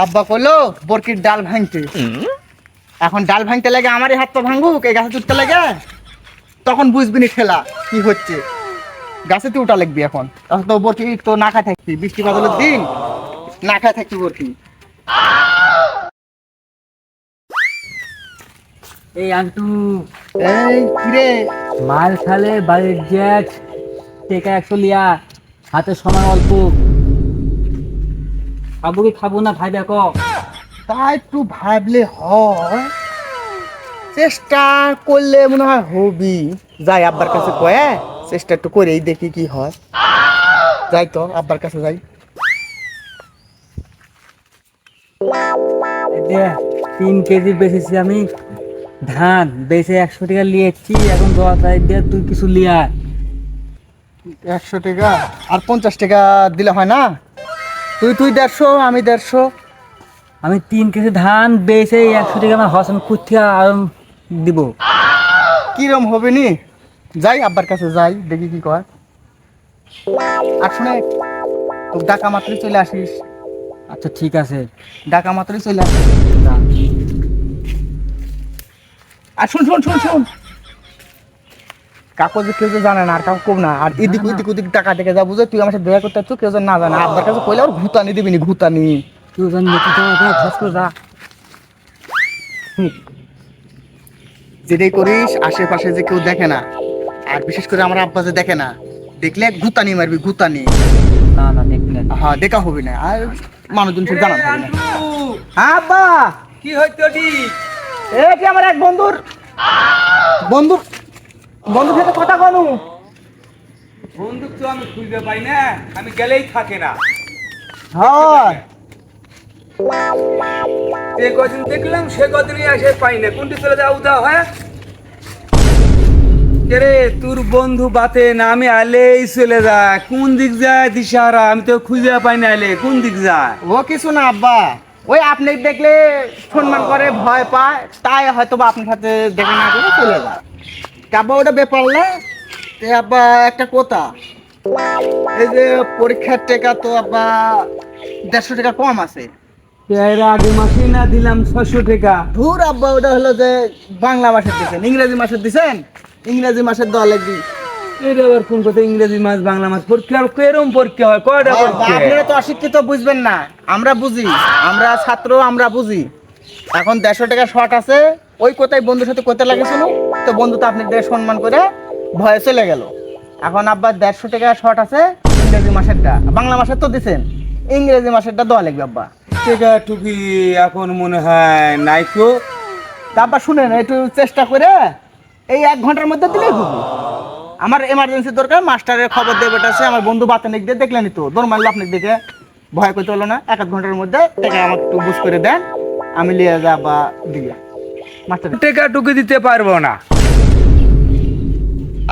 আব্বা কইলো বরকির ডাল ভাঙতে। এখন ডাল ভাঙতে লাগে আমারই হাত পা ভাঙুক এই গাছে তুলতে লাগে? তখন বুঝবি নি ঠেলা কি হচ্ছে? গাছে তো উঠা লাগবি এখন। তখন তো বরকি তো না খায় থাকবি বৃষ্টি বাদলের দিন না খায় থাকবি বরকি। এই আন্টু। এই কিরে? মাল খালে বাড়ির জ্যাঠ টেকা একশো লিয়া হাতে সময় অল্প। খাব কি খাব না ভাই দেখো তা একটু ভাবলে হয় চেষ্টা করলে মনে হয় হবি। যাই আব্বার কাছে কয়ে চেষ্টা একটু করেই দেখি কি হয়। যাই তো আব্বার কাছে যাই। তিন কেজি বেচেছি আমি। ধান বেচে একশো টাকা লিয়েছি এখন দশ তারিখ দিয়ে তুই কিছু লিয়া একশো টাকা আর পঞ্চাশ টাকা দিলে হয় না? তুই তুই দেড়শো আমি দেড়শো। আমি তিন কেজি ধান বেচে একশো টাকা আমার হসান কুর্তি আরম দিব। কিরম হবে নি? যাই আব্বার কাছে যাই দেখি কি কয়। আর শুনে ডাকা মাত্রই চলে আসিস। আচ্ছা ঠিক আছে। ডাকা মাত্রই চলে আসিস। আর শুন শুন শুন শুন। কাকু যে কেউ যে জানে না আর কাকু কম না আর এদিক ওদিক ওদিক টাকা টেকে যা বুঝে তুই আমার সাথে দেখা করতে আসছো কেউ না জানে। আব্বার কাছে কইলে ওর ভূতানি দিবি নি ভূতানি তুই জানি তুই খরচ করে যা। যেটাই করিস আশেপাশে যে কেউ দেখে না আর বিশেষ করে আমার আব্বা যে দেখে না দেখলে গুতানি মারবি গুতানি না না দেখবি না। হ্যাঁ দেখা হবে না আর মানুষজন সে জানা হবে না। হ্যাঁ আব্বা! কি হইতো ডি এ কি আমার এক বন্ধুর বন্ধু বন্ধুর সাথে কথা কনু বন্দুক তো আমি পাই না আমি গেলেই থাকে না। হয়। যে কদিন দেখলাম সে কদিনই আসে পাই না। কোনটি চলে যাও উদা হয়? রে তোর বন্ধু বাতে না আমি আলেই চলে যায় কোন দিক যায় দিশারা? আমি তো খুঁজে পাই না আলে। কোন দিক যায়? ও কিছু না আব্বা। ওই আপনি দেখলে সম্মান করে ভয় পায় তাই হয়তো বা আপনার সাথে দেখে না করে চলে যায়। আব্বা ওটা ব্যাপার না তে আব্বা একটা কথা এই যে পরীক্ষার টাকা তো আব্বা দেড়শো টাকা কম আছে। এর আগে মাসেই না দিলাম ছশো টাকা। ধুর আব্বা ওটা হলো যে বাংলা মাসের দিচ্ছেন ইংরেজি মাসের দিচ্ছেন ইংরেজি মাসের দেওয়া লাগবে এটা আবার কোন কথা? ইংরেজি মাস বাংলা মাস পরীক্ষা কেরম পরীক্ষা হয়? কয়টা পরীক্ষা? আপনারা তো অশিক্ষিত বুঝবেন না। আমরা বুঝি। আমরা ছাত্র আমরা বুঝি। এখন দেড়শো টাকা শর্ট আছে। ওই কোথায় বন্ধুর সাথে কোথায় লাগেছিল তো বন্ধু তো আপনি দিয়ে সম্মান করে ভয়ে চলে গেল। এখন আব্বা দেড়শো টাকা শর্ট আছে ইংরেজি মাসেরটা। বাংলা মাসের তো দিছেন। ইংরেজি মাসেরটা দেওয়া লাগবে আব্বা। টাকা টুকি এখন মনে হয় নাইকো তা। আব্বা শুনেন একটু চেষ্টা করে এই এক ঘণ্টার মধ্যে দিলেই হবে আমার এমার্জেন্সি দরকার মাস্টারের খবর দেবে আছে আমার বন্ধু বাতানিক দিয়ে দেখলেনি তো। দৌড় মারলো আপনার দিকে। ভয় করতে হলো না এক এক ঘণ্টার মধ্যে টাকা আমাকে একটু বুঝ করে দেন। আমি লিয়ে যা বা দিয়ে টাকা টুকি দিতে পারব না।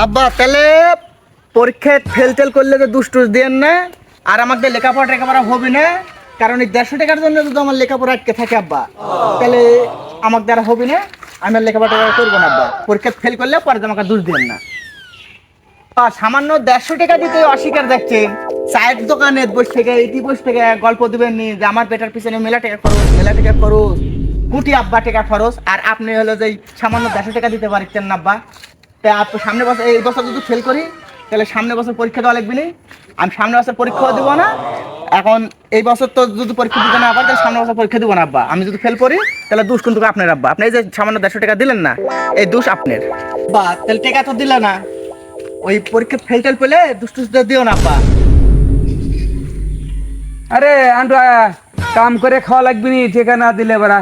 আব্বা তাহলে পরীক্ষায় ফেল টেল করলে তো দুষ্টু দিয়েন না আর আমাকে লেখাপড়া টেখাপড়া হবে না কারণ এই দেড়শো টাকার জন্য যদি আমার লেখাপড়া আটকে থাকে আব্বা। তাহলে আমার দ্বারা হবে না আমি আর লেখাপড়া টেখাপড়া করব না আব্বা। পরীক্ষা ফেল করলে পরে আমাকে দোষ দিবেন না। আর সামান্য দেড়শো টাকা দিতে অস্বীকার দেখছে। চায়ের দোকানে বসে থেকে ইতি বসে থেকে গল্প দিবেন নি যে আমার বেটার পিছনে মেলা টাকা খরচ মেলা টাকা খরচ। কুটি আব্বা টাকা খরচ, আর আপনি হলো যে সামান্য দেড়শো টাকা দিতে পারছেন না আব্বা। তা সামনে বছর এই বছর যদি ফেল করি, তাহলে সামনে বছর পরীক্ষা দেওয়া লাগবে আমি সামনে বছর পরীক্ষাও দিব না। এখন এই বছর তো যদি পরীক্ষা দিতে না আবার তাহলে সামনে বছর পরীক্ষা দিব না আব্বা। আমি যদি ফেল করি, তাহলে দুষ কিন্তু আপনার আব্বা? আপনি এই যে সামান্য দেড়শো টাকা দিলেন না, এই দোষ আপনার। বা তাহলে টাকা তো দিলে না। ওই পরীক্ষা ফেল টেল পেলে দুষ্টু দিও না আব্বা। আরে, আন্টু কাম করে খাওয়া লাগবে নি, টেকা না দিলে এবার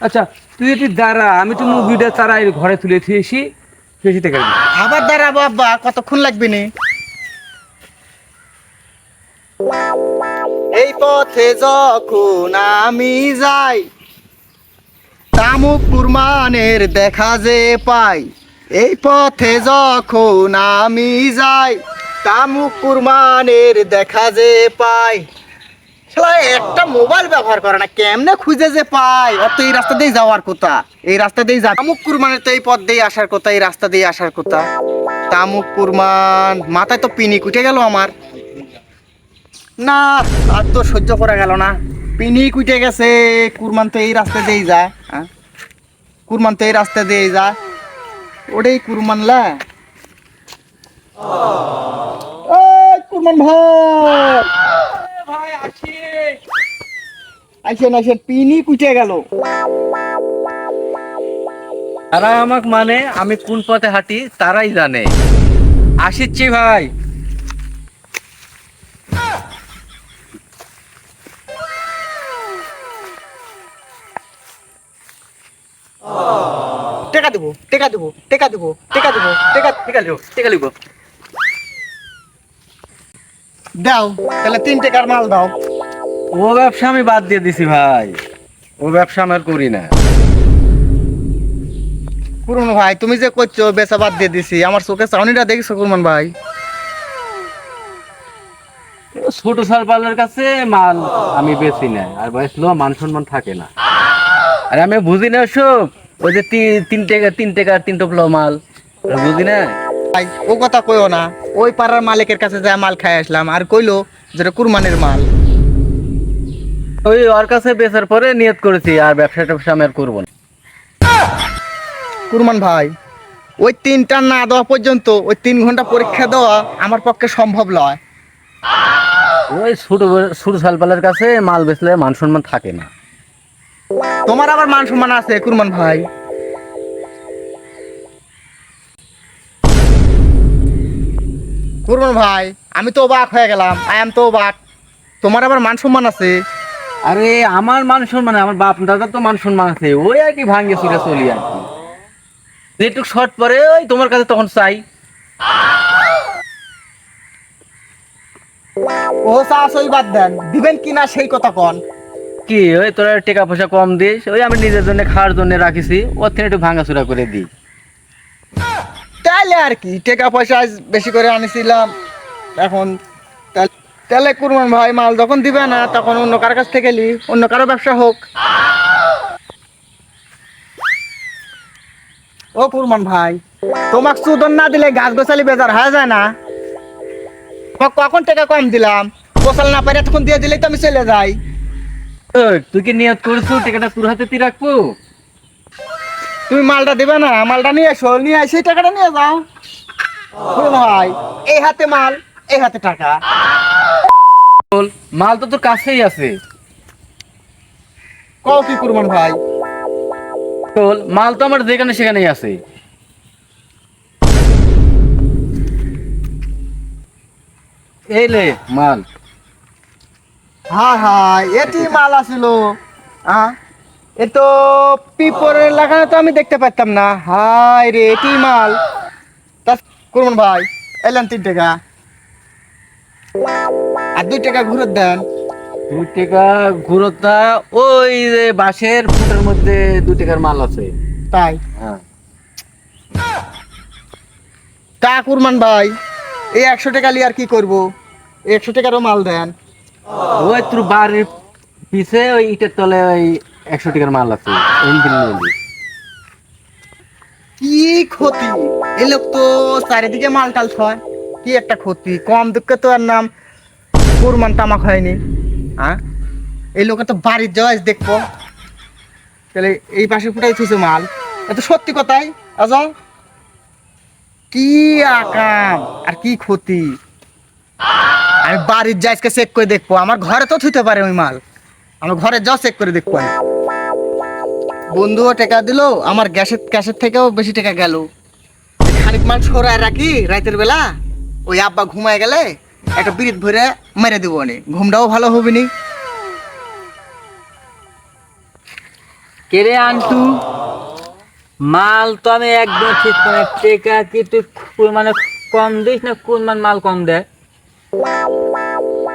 আচ্ছা তুই এটি দাঁড়া, আমি তো মুভিটা তারা ঘরে তুলে থুয়েছি টাকা দিবি। আবার দাঁড়াবো, আব্বা, কতক্ষণ লাগবে নি? এই পথে যখন আমি যাই, তামুক কুরমানের দেখা যে পাই। এই পথে যখন আমি যাই, তামুক কুরমানের দেখা যে পাই। একটা মোবাইল ব্যবহার করে না, কেমনে খুঁজে যে পাই অত এই রাস্তা দিয়ে যাওয়ার কথা। এই রাস্তা দিয়ে যা তামুক কুরমানের তো এই পথ দিয়ে আসার কথা, এই রাস্তা দিয়ে আসার কথা। তামুক কুরমান মাথায় তো পিনি উঠে গেল আমার। না, আর তো সহ্য করা গেল না। পিনি কুইটে গেছে। কুরমান তো এই রাস্তা দিয়েই যায় হ্যাঁ? কুরমান তো এই রাস্তা দিয়েই যায় ওটাই কুরমান লা। কুরমান ভাই! ভাই আছি আসেন আসেন পিনি কুইটে গেল। তারা আমাক মানে আমি কোন পথে হাঁটি তারাই জানে। আসিচ্ছি ভাই। টেকা দেবো টেকা দেবো টেকা দেবো টেকা দেবো টেকা ঠিক আছে ঠিক আছে লিখব দাও তাহলে তিন টাকার মাল দাও। ও ব্যবসা আমি বাদ দিয়ে দিছি ভাই। ও ব্যবসা আমার করি না। কুরমান ভাই তুমি যে করছ বেচা বাদ দিয়ে দিছি আমার চোখে চাউনিটা দেখছ কুরমান ভাই? ছোট সার পালের কাছে মাল আমি বেশি না আর বেচলেও মান সম্মান থাকে না। আর আমি বুঝি না সব ওই যে তিন টাকা তিন টাকা তিন টপলো মাল বুঝি না? ভাই ও কথা কইও না। ওই পাড়ার মালিকের কাছে যা মাল খাই আসলাম আর কইলো যেটা কুরবানির মাল। ওই ওর কাছে বেচার পরে নিয়ত করেছি আর ব্যবসা ট্যাবসা আমি আর করব না। কুরমান ভাই ওই তিনটা না দেওয়া পর্যন্ত ওই তিন ঘণ্টা পরীক্ষা দেওয়া আমার পক্ষে সম্ভব নয় ওই ছোট ছোট সালপালের কাছে মাল বেচলে মান সম্মান থাকে না। তোমার আবার মান সম্মান আছে কুরমান ভাই। কুরমান ভাই আমি তো অবাক হয়ে গেলাম। আই এম তো অবাক। তোমার আবার মান সম্মান আছে? আরে আমার মান সম্মান আমার বাপ দাদার তো মান সম্মান আছে। ওই আর কি ভাঙ্গে চুরে চলি আর কি। যেটুক শর্ট পরে ওই তোমার কাছে তখন চাই। ও চাষ ওই বাদ দেন দিবেন কিনা সেই কথা কন। কি ওই তোরা টাকা পয়সা কম দিস ওই আমি নিজের জন্য খাওয়ার জন্য রাখিছি ওর থেকে একটু ভাঙা চুরা করে দিই। তাহলে আর কি, টাকা পয়সা বেশি করে আনিছিলাম, এখন তাহলে- কুরমান ভাই মাল যখন দিবে না, তখন অন্য কার কাছ থেকে অন্য কারও ব্যবসা হোক। ও কুরমান ভাই, তোমাক সুদন না দিলে গাছ গোছালি বেজার হয়ে যায় না? কখন টাকা কম দিলাম? গোছাল না পারে তখন দিয়ে দিলেই তো আমি চলে যাই। তুই কি নিয়ত করেছ, টাকাটা তোর হাতে তুই রাখব? তুমি মালটা দিবে না মালটা নিয়ে এসো নিয়ে এসে টাকাটা নিয়ে যাও। ভাই এই হাতে মাল এই হাতে টাকা। মাল তো তোর কাছেই আছে। কও কি কুরমান ভাই। বল, মাল তো আমার যেখানে সেখানেই আছে। এই লে মাল। হ্যাঁ হ্যাঁ এটি মাল আসিল। হ্যাঁ এ তো পিপরের লাগানো তো আমি দেখতে পারতাম না। হাই রে এটি মাল। তা করুন ভাই এলেন তিন টাকা। আর দুই টাকা ঘুরে দেন। দু টাকা ঘুরোতা ওই যে বাঁশের ফুটের মধ্যে দু টাকার মাল আছে। তাই? হ্যাঁ। তা কুরমান ভাই এই একশো টাকা নিয়ে আর কি করব? একশো টাকারও মাল দেন। ওই তোর বাড়ির পিছে ওই ইটের তলে ওই একশো টাকার মাল আছে। কি ক্ষতি? লোক তো চারিদিকে মাল টাল ছয় কি একটা ক্ষতি? কম দুঃখে তো আর নাম তামাক হয়নি। হ্যাঁ এই তো বাড়ির দেখব। তাহলে এই পাশে ফুটাই থুছে মাল। এত সত্যি কথাই আজ কি আকাম, আর কি ক্ষতি? আমি বাড়ির যাই চেক করে দেখব। আমার ঘরে তো থুতে পারে ওই মাল। আমার ঘরে যাও চেক করে দেখব আমি। বন্ধুও টাকা দিল, আমার গ্যাসের গ্যাসের থেকেও বেশি টাকা গেল। খানিক মাল সরায় রাখি রাতের বেলা, ওই আব্বা ঘুমায় গেলে একটা বিড়িত ভরে মেরে দিব নি। ঘুমটাও ভালো হবে নি কেরে আনটু? মাল তো আমি একদম ঠিক মানে টেকা কি তুই মানে কম দিস না কোন মান মাল কম দেয়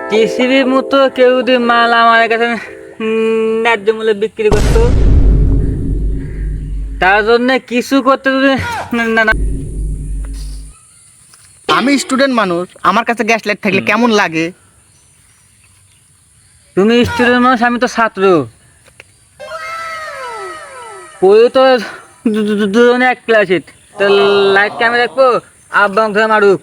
টিসিবির মতো কেউ যদি মাল আমার কাছে ন্যায্য মূল্যে বিক্রি করতো? তার জন্য কিছু করতে যদি না- না না। আমি স্টুডেন্ট মানুষ আমার কাছে গ্যাস লাইট থাকলে কেমন লাগে? তুমি স্টুডেন্ট মানুষ আমি তো ছাত্র। ওই তো দুজনে এক ক্লাসে তো লাইট ক্যামেরা রাখব আব্বা ধরে মারুক।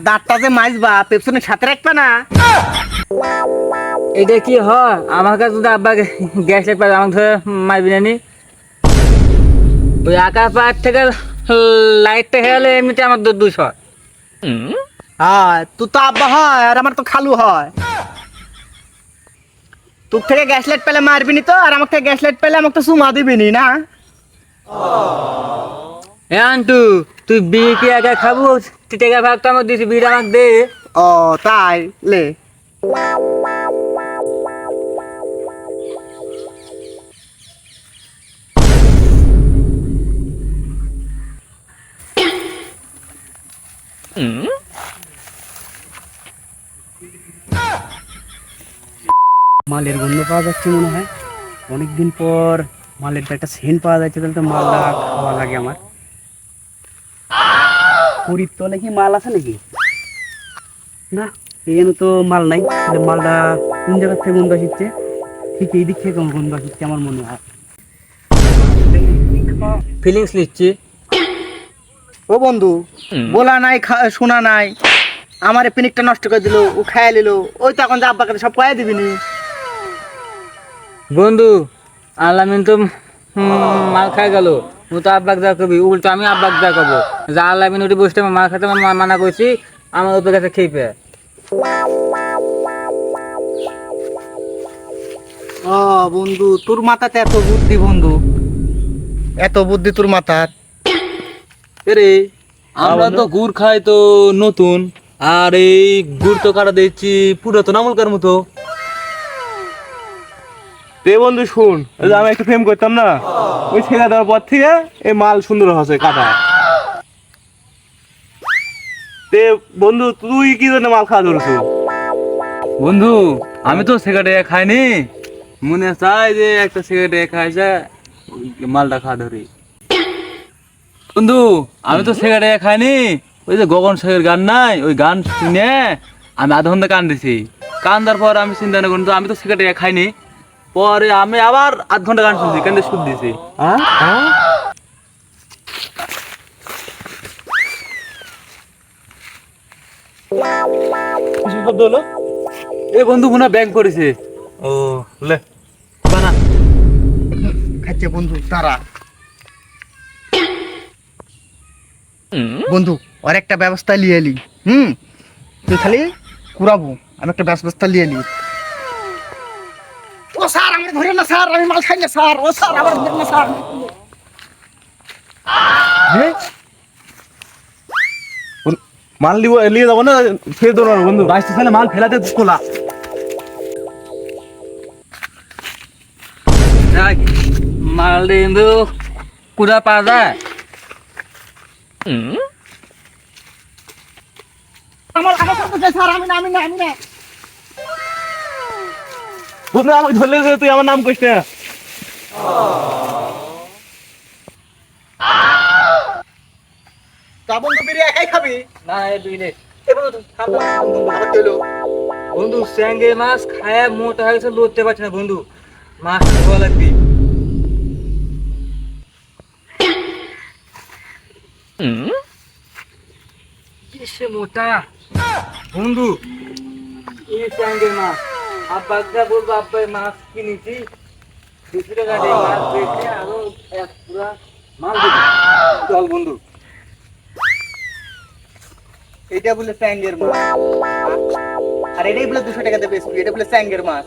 দাঁতটা যে মাইজবা পেছনের সাথে রাখবে না এটা কি হয়? আমার কাছে যদি আব্বা গ্যাস লাইট পাবে আমাকে ধরে মারবি না নি? ওই আকাশ পাহাড় থেকে লাইটটা হেলে এমনিতে আমার দুশো হ্যাঁ। তুই তো আব্বা হয় আর আমার তো খালু হয়। তোর থেকে গ্যাস লাইট পেলে মারবি নি তো আর আমার থেকে গ্যাস লাইট পেলে আমাকে তো চুমা দিবি নি না? এ আন্টু তুই বিয়ে কি একা খাব? তুই টাকা ভাগ তো আমার দিছি বিড়ি আমাকে দে। ও তাই? লে। মালের গন্ধ পাওয়া যাচ্ছে মনে হয়। অনেকদিন পর মালের একটা সেন্ট পাওয়া যাচ্ছে তাহলে তো মালটা খাওয়া লাগে আমার। পুরীর তলে কি মাল আছে নাকি? না এখানে তো মাল নাই তাহলে মালটা কোন জায়গার থেকে গন্ধ আসছে? ঠিক এই দিক থেকে গন্ধ আসছে আমার মনে হয়। ফিলিংস নিচ্ছি ও বন্ধু বলা নাই শোনা নাই। আমার পিনিকটা নষ্ট করে দিল ও খাইয়া নিল ওই তখন যে আব্বাকে সব কয়ে দিবি নি। বন্ধু আলামিন তো মাল খাই গেল। ও তো আব্বাক যা কবি উল্টো আমি আব্বাক যা কব যা আলামিন উঠে বসতে মাল খাতে মানা করছি আমার উপর কাছে খেয়ে ও বন্ধু তোর মাথাতে এত বুদ্ধি বন্ধু। এত বুদ্ধি তোর মাথার। রে আমরা তো গুড় খাই তো নতুন আর এই গুড় তো কাটা দিচ্ছি পুরাতন আমলকার মতো। বন্ধু, শুন। আমি একটা করতাম না, ওই দেওয়ার পর থেকে এই মাল সুন্দর কাটা। তে বন্ধু, তুই কি জন্য মাল খাওয়া বন্ধু, আমি তো সিগারেট খাইনি। মনে চাই যে একটা সিগারেট খাইছে মালটা খা ধরি। বন্ধু, আমি তো সিগারেট খাইনি। ওই যে গগন শেখের গান নাই, ওই গান শুনে আমি আধা ঘণ্টা কান দিছি কান দেওয়ার পর আমি চিন্তা না করি আমি তো সিগারেট খাইনি। পরে আমি আবার আধ ঘণ্টা গান শুনছি কেন সুদ দিছি? কিছু শব্দ হলো? এই বন্ধু মনে ব্যাংক করেছে। ও লে। বানা। খাচ্ছে বন্ধু তারা। বন্ধু আর একটা ব্যবস্থা লিয়ে এলি। হুম? তুই খালি কুড়াবো আমি একটা ব্যবস্থা লিয়ে এলি। ও স্যার আমি ধরে না স্যার আমি মাল খাই না স্যার। ও স্যার আমার ধরে না স্যার। মাল নিব নিয়ে যাব না? ফের দেবো বন্ধু। বাইশটা সালে মাল ফেলাতে খোলা। মাল কিন্তু কুড়া পাওয়া যায়। আমার আমার স্যার আমি না আমি না আমি না। বন্ধু আমাকে ধরলে তুই আমার নাম কইস না। তা বন্ধু বিরিয়া একাই খাবি? না এই দুই নে। এ বন্ধু আমার চলো বন্ধু স্যাঙ্গে মাছ খায় মোটা হয়ে গেছে লড়তে পারছে না বন্ধু। মাছ খাওয়া লাগবে। সে মোটা? বন্ধু এই স্যাঙ্গের মাছ। আব্বাকে বলব আব্বাই মাছ কিনেছি। দুশো টাকা দিয়ে মাছ বেচে আরও এক পুরা মাল চল বন্ধু। এটা বলে স্যাঙ্গের মাছ। আর এটাই বলে দুশো টাকাতে দেবে এটা বলে স্যাঙ্গের মাছ।